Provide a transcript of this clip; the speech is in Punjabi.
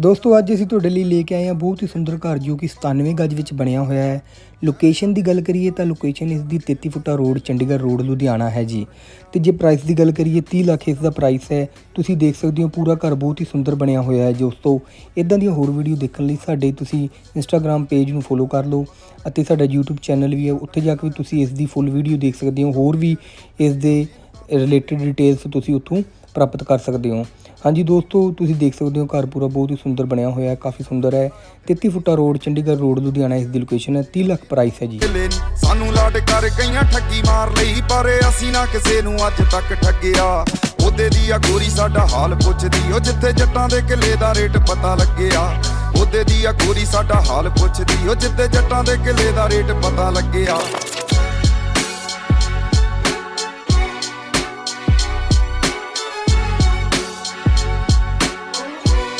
ਦੋਸਤੋ, ਅੱਜ ਅਸੀਂ ਤੁਹਾਡੇ ਲਈ ਲੈ ਕੇ ਆਏ ਹਾਂ ਬਹੁਤ ਹੀ ਸੁੰਦਰ ਘਰ ਜੋ ਕਿ 97 ਗਜ ਵਿੱਚ ਬਣਿਆ ਹੋਇਆ ਹੈ। ਲੋਕੇਸ਼ਨ ਦੀ ਗੱਲ ਕਰੀਏ ਤਾਂ ਲੋਕੇਸ਼ਨ ਇਸ ਦੀ 33 ਫੁੱਟਾ ਰੋਡ ਚੰਡੀਗੜ੍ਹ ਰੋਡ ਲੁਧਿਆਣਾ ਹੈ ਜੀ। ਤੇ ਜੇ ਪ੍ਰਾਈਸ ਦੀ ਗੱਲ ਕਰੀਏ 30 ਲੱਖ ਇਸ ਦਾ ਪ੍ਰਾਈਸ ਹੈ। ਤੁਸੀਂ ਦੇਖ ਸਕਦੇ ਹੋ ਪੂਰਾ ਘਰ ਬਹੁਤ ਹੀ ਸੁੰਦਰ ਬਣਿਆ ਹੋਇਆ ਹੈ ਦੋਸਤੋ। ਇਦਾਂ ਦੀਆਂ ਹੋਰ ਵੀਡੀਓ ਦੇਖਣ ਲਈ ਸਾਡੇ ਤੁਸੀਂ ਇੰਸਟਾਗ੍ਰam ਪੇਜ ਨੂੰ ਫੋਲੋ ਕਰ ਲਓ ਅਤੇ ਸਾਡਾ YouTube ਚੈਨਲ ਵੀ ਹੈ। ਉੱਥੇ ਜਾ ਕੇ ਵੀ ਤੁਸੀਂ ਇਸ ਦੀ ਫੁੱਲ ਵੀਡੀਓ ਦੇਖ ਸਕਦੇ ਹੋ। ਹੋਰ ਵੀ ਇਸ ਦੇ ਰਿਲੇਟਡ ਡਿਟੇਲਸ ਤੁਸੀਂ ਉੱਥੋਂ ਪ੍ਰਾਪਤ ਕਰ ਸਕਦੇ ਹੋ। ਹਾਂਜੀ ਦੋਸਤੋ, ਤੁਸੀਂ ਦੇਖ ਸਕਦੇ ਹੋ ਘਰ ਪੂਰਾ ਬਹੁਤ ਹੀ ਸੁੰਦਰ ਬਣਿਆ ਹੋਇਆ ਹੈ, ਕਾਫੀ ਸੁੰਦਰ ਹੈ। 33 ਫੁੱਟਾ ਰੋਡ, ਚੰਡੀਗੜ੍ਹ ਰੋਡ, ਲੁਧਿਆਣਾ ਇਸ ਦੀ ਲੋਕੇਸ਼ਨ ਹੈ। 30 ਲੱਖ ਪ੍ਰਾਈਸ ਹੈ ਜੀ। ਸਾਨੂੰ ਲਾਡ ਕਰ ਗਈਆਂ ਠੱਗੀ ਮਾਰ ਲਈ, ਪਰ ਅਸੀਂ ਨਾ ਕਿਸੇ ਨੂੰ ਅੱਜ ਤੱਕ ਠੱਗਿਆ। ਉਹਦੇ ਦੀ ਆ ਗੋਰੀ ਸਾਡਾ ਹਾਲ ਪੁੱਛਦੀ, ਉਹ ਜਿੱਥੇ ਜੱਟਾਂ ਦੇ ਕਿਲੇ ਦਾ ਰੇਟ ਪਤਾ ਲੱਗਿਆ। ਉਹਦੇ ਦੀ ਆ ਗੋਰੀ ਸਾਡਾ ਹਾਲ ਪੁੱਛਦੀ, ਉਹ ਜਿੱਥੇ ਜੱਟਾਂ ਦੇ ਕਿਲੇ ਦਾ ਰੇਟ ਪਤਾ ਲੱਗਿਆ।